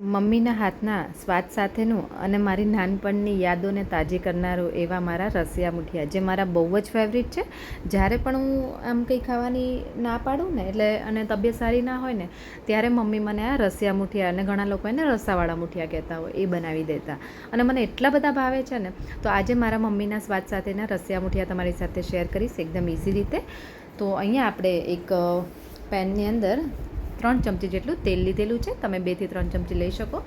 મમ્મીના હાથના સ્વાદ સાથેનું અને મારી નાનપણની યાદોને તાજી કરનારું એવા મારા રસિયા મુઠિયા, જે મારા બહુ જ ફેવરિટ છે. જ્યારે પણ હું આમ કંઈ ખાવાની ના પાડું ને, એટલે અને તબિયત સારી ના હોય ને, ત્યારે મમ્મી મને આ રસિયા મુઠિયા અને ઘણા લોકો એને રસાવાળા મુઠિયા કહેતા હોય, એ બનાવી દેતા. અને મને એટલા બધા ભાવે છે ને, તો આજે મારા મમ્મીના સ્વાદ સાથેના રસિયા મુઠિયા તમારી સાથે શેર કરીશ, એકદમ ઇઝી રીતે. તો અહીંયા આપણે એક પેનની અંદર ત્રણ ચમચી જેટલું તેલ લીધેલું છે. તમે બેથી ત્રણ ચમચી લઈ શકો.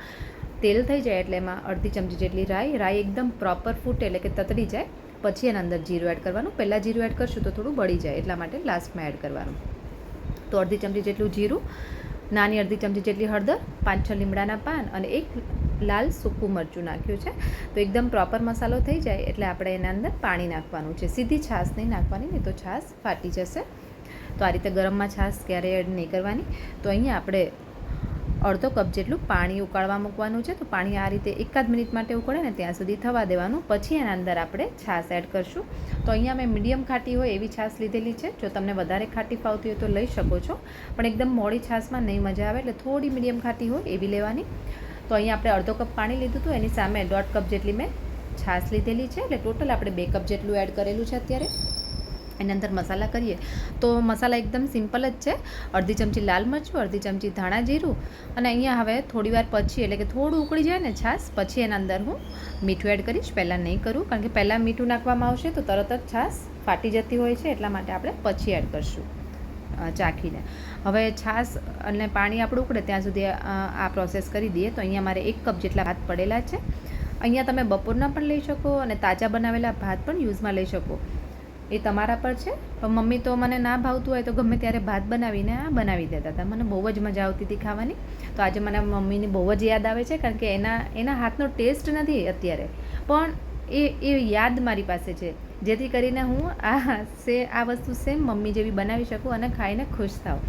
તેલ થઈ જાય એટલે એમાં અડધી ચમચી જેટલી રાઈ. રાઈ એકદમ પ્રોપર ફૂટે એટલે કે તતડી જાય. પછી એના અંદર જીરું એડ કરવાનું. પહેલાં જીરું એડ કરશું તો થોડું બળી જાય. એટલા માટે લાસ્ટમાં એડ કરવાનું. તો અડધી ચમચી જેટલું જીરું, નાની અડધી ચમચી જેટલી હળદર, પાંચ છ લીમડાના પાન અને એક લાલ સૂકું મરચું નાખ્યું છે. તો એકદમ પ્રોપર મસાલો થઈ જાય એટલે આપણે એના અંદર પાણી નાખવાનું છે. સીધી છાશ નહીં નાખવાની, નહીં તો છાશ ફાટી જશે. તો આ રીતે ગરમમાં છાશ ક્યારેય એડ નહીં કરવાની. તો અહીંયા આપણે અડધો કપ જેટલું પાણી ઉકાળવા મૂકવાનું છે. તો પાણી આ રીતે એકાદ મિનિટ માટે ઉકળે ને ત્યાં સુધી થવા દેવાનું. પછી એના અંદર આપણે છાશ એડ કરશું. તો અહીંયા મેં મીડિયમ ખાટી હોય એવી છાશ લીધેલી છે. જો તમને વધારે ખાટી ફાવતી હોય તો લઈ શકો છો. પણ એકદમ મોડી છાશમાં નહીં મજા આવે એટલે થોડી મીડિયમ ખાટી હોય એવી લેવાની. તો અહીંયા આપણે અડધો કપ પાણી લીધું હતું. એની સામે દોઢ કપ જેટલી મેં છાશ લીધેલી છે. એટલે ટોટલ આપણે બે કપ જેટલું એડ કરેલું છે અત્યારે. એની અંદર મસાલા કરીએ. તો મસાલા એકદમ સિમ્પલ જ છે. અડધી ચમચી લાલ મરચું, અડધી ચમચી ધાણા જીરું અને અહીંયા હવે થોડી વાર પછી, એટલે કે થોડું ઉકળી જાય ને છાશ, પછી એના અંદર હું મીઠું એડ કરીશ. પહેલાં નહીં કરું, કારણ કે પહેલાં મીઠું નાખવામાં આવશે તો તરત જ છાશ ફાટી જતી હોય છે, એટલા માટે આપણે પછી એડ કરશું ચાખીને. હવે છાશ અને પાણી આપણું ઉકળે, ત્યાં સુધી આ પ્રોસેસ કરી દઈએ. તો અહીંયા મારે એક કપ જેટલા ભાત પડેલા છે. અહીંયા તમે બપોરના પણ લઈ શકો અને તાજા બનાવેલા ભાત પણ યુઝમાં લઈ શકો. એ તમારા પર છે? પણ મમ્મી તો મને ના ભાવતું હોય તો ગમે ત્યારે ભાત બનાવીને આ બનાવી દેતા હતા. મને બહુ જ મજા આવતી હતી ખાવાની. તો આજે મને મમ્મીની બહુ જ યાદ આવે છે કારણ કે એના એના હાથનો ટેસ્ટ નથી અત્યારે. પણ એ એ યાદ મારી પાસે છે. જેથી કરીને હું આ સે, આ વસ્તુ સેમ મમ્મી જેવી બનાવી શકું અને ખાઈને ખુશ થાઉં.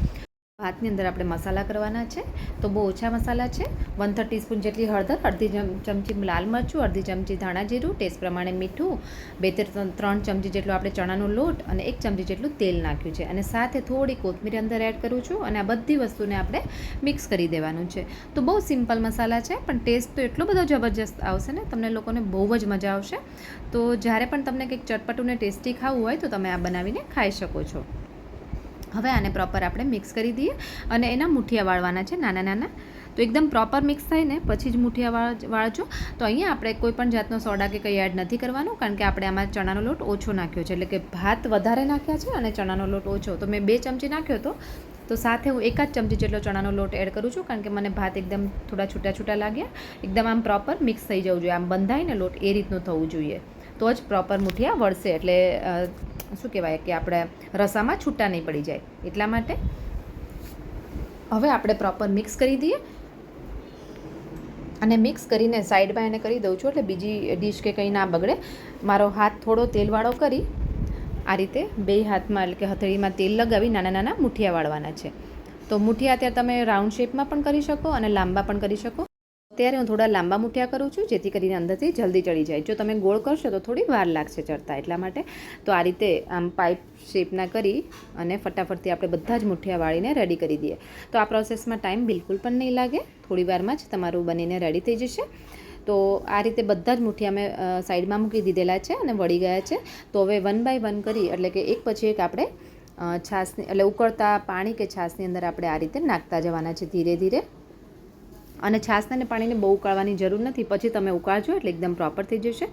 ભાતની અંદર આપણે મસાલા કરવાના છે. તો બહુ ઓછા મસાલા છે. વન થર્ટી સ્પૂન જેટલી હળદર, અડધી ચમચી લાલ મરચું, અડધી ચમચી ધાણા જીરું ટેસ્ટ પ્રમાણે મીઠું, બે ત્રણ ચમચી જેટલો આપણે ચણાનો લોટ અને એક ચમચી જેટલું તેલ નાખ્યું છે. અને સાથે થોડી કોથમીર અંદર એડ કરું છું અને આ બધી વસ્તુને આપણે મિક્સ કરી દેવાનું છે. તો બહુ સિમ્પલ મસાલા છે, પણ ટેસ્ટ તો એટલો બધો જબરજસ્ત આવશે ને, તમને લોકોને બહુ જ મજા આવશે. તો જ્યારે પણ તમને કંઈક ચટપટું ને ટેસ્ટી ખાવું હોય તો તમે આ બનાવીને ખાઈ શકો છો. હવે આને પ્રોપર આપણે મિક્સ કરી દઈએ અને એના મુઠિયા વાળવાના છે, નાના નાના. તો એકદમ પ્રોપર મિક્સ થાય ને, પછી જ મુઠિયા વાળ વાળજો. તો અહીંયા આપણે કોઈ પણ જાતનો સોડા કે કંઈ એડ નથી કરવાનું, કારણ કે આપણે આમાં ચણાનો લોટ ઓછો નાખ્યો છે. એટલે કે ભાત વધારે નાખ્યા છે અને ચણાનો લોટ ઓછો. તો મેં બે ચમચી નાખ્યો હતો તો સાથે હું એકાદ ચમચી જેટલો ચણાનો લોટ એડ કરું છું, કારણ કે મને ભાત એકદમ થોડા છૂટા છૂટા લાગ્યા. એકદમ આમ પ્રોપર મિક્સ થઈ જવું જોઈએ. આમ બંધાય ને લોટ એ રીતનું થવું જોઈએ. તો જ પ્રોપર મુઠિયા વળશે. એટલે શું કહેવાય કે આપણે રસામાં છૂટા નહીં પડી જાય. એટલા માટે હવે આપણે પ્રોપર મિક્સ કરી દઈએ. અને મિક્સ કરીને સાઈડમાં એને કરી દઉં છું, એટલે બીજી ડીશ કે કંઈ ના બગડે. મારો હાથ થોડો તેલવાળો કરી, આ રીતે બે હાથમાં એટલે કે હથેળીમાં તેલ લગાવી નાના નાના મુઠિયા વાળવાના છે. તો મુઠિયા અત્યારે તમે રાઉન્ડ શેપમાં પણ કરી શકો અને લાંબા પણ કરી શકો. અત્યારે હું થોડા લાંબા મૂઠિયા કરું છું, જેથી કરીને અંદરથી જલ્દી ચડી જાય. જો તમે ગોળ કરશો તો થોડી વાર લાગશે ચડતા એટલા માટે. તો આ રીતે આમ પાઇપ શેપના કરી અને ફટાફટથી આપણે બધા જ મૂઠિયા વાળીને રેડી કરી દઈએ. તો આ પ્રોસેસમાં ટાઈમ બિલકુલ પણ નહીં લાગે. થોડી વારમાં જ તમારું બનીને રેડી થઈ જશે. તો આ રીતે બધા જ મૂઠિયા મેં સાઈડમાં મૂકી દીધેલા છે અને વળી ગયા છે. તો હવે વન બાય વન કરી, એટલે કે એક પછી એક આપણે છાસની એટલે ઉકળતા પાણી કે છાશની અંદર આપણે આ રીતે નાખતા જવાના છે ધીરે ધીરે. અને છાશને પાણીને બહુ ઉકાળવાની જરૂર નથી. પછી તમે ઉકાળજો એટલે એકદમ પ્રોપર થઈ જશે.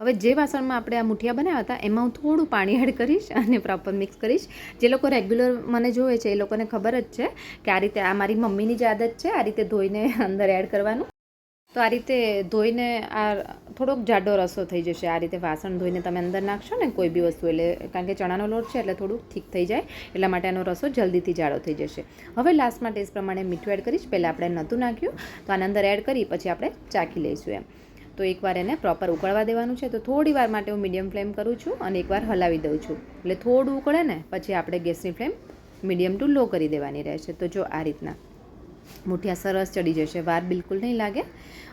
હવે જે વાસણમાં આપણે આ મુઠિયા બનાવ્યા હતા, એમાં હું થોડું પાણી એડ કરીશ અને પ્રોપર મિક્સ કરીશ. જે લોકો રેગ્યુલર મને જોવે છે, એ લોકોને ખબર જ છે કે આ રીતે આ મારી મમ્મીની જ આદત છે, આ રીતે ધોઈને અંદર એડ કરવાનું. તો આ રીતે ધોઈને આ થોડોક જાડો રસો થઈ જશે. આ રીતે વાસણ ધોઈને તમે અંદર નાખશો ને કોઈ બી વસ્તુ, એટલે કારણ કે ચણાનો લોટ છે એટલે થોડુંક ઠીક થઈ જાય, એટલા માટે આનો રસો જલ્દીથી જાડો થઈ જશે. હવે લાસ્ટમાં ટેસ્ટ પ્રમાણે મીઠું એડ કરીશ. પહેલાં આપણે નહોતું નાખ્યું, તો આના અંદર એડ કરી પછી આપણે ચાખી લઈશું એમ. તો એકવાર એને પ્રોપર ઉકળવા દેવાનું છે. તો થોડી વાર માટે હું મીડિયમ ફ્લેમ કરું છું અને એકવાર હલાવી દઉં છું. એટલે થોડું ઉકળે ને, પછી આપણે ગેસની ફ્લેમ મીડિયમ ટુ લો કરી દેવાની રહેશે. તો જો આ રીતના. મુઠિયા સરસ ચડી જશે, વાર બિલકુલ નહીં લાગે.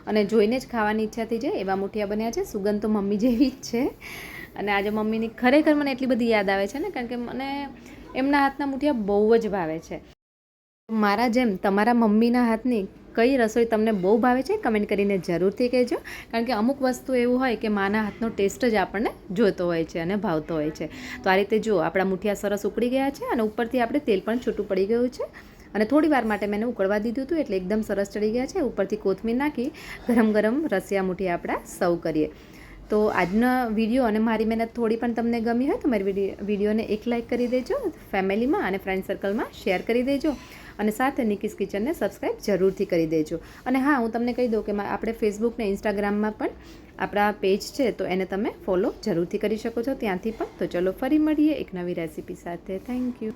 અને જોઈને જ ખાવાની ઈચ્છા થઈ જાય, એવા મુઠિયા બન્યા છે, સુગંધ તો મમ્મી જેવી જ છે. અને આજે મમ્મીની ખરેખર મને એટલી બધી યાદ આવે છે ને, કારણ કે મને એમના હાથના મુઠિયા બહુ જ ભાવે છે. મારા જેમ તમારા મમ્મીના હાથની કઈ રસોઈ તમને બહુ ભાવે છે, કમેન્ટ કરીને જરૂરથી કહેજો. કારણ કે અમુક વસ્તુ એવું હોય કે માના હાથનો ટેસ્ટ જ આપણને જોતો હોય છે અને ભાવતો હોય છે. તો આ રીતે જુઓ આપણા મુઠિયા સરસ ઉકળી ગયા છે અને ઉપરથી આપણે તેલ પણ છૂટું પડી ગયું છે. અને થોડી વાર માટે મેં ઉકળવા દીધું હતું એટલે એકદમ સરસ ચડી ગયા છે. ઉપરથી કોથમીર નાખી, ગરમ ગરમ રસિયા મૂઠી આપણા સર્વ કરીએ. તો આજનો વીડિયો અને મારી મહેનત થોડી પણ તમને ગમી હોય તો મારી વીડિયો વિડીયોને એક લાઇક કરી દેજો, ફેમિલીમાં અને ફ્રેન્ડ સર્કલમાં શેર કરી દેજો અને સાથે નિકીસ કિચનને સબસ્ક્રાઈબ જરૂરથી કરી દેજો. અને હા, હું તમને કહી દઉં કે આપણે ફેસબુક ને ઇન્સ્ટાગ્રામમાં પણ આપણા પેજ છે તો એને તમે ફોલો જરૂરથી કરી શકો છો. ત્યાંથી પણ તો ચલો ફરી મળીએ એક નવી રેસીપી સાથે. Thank you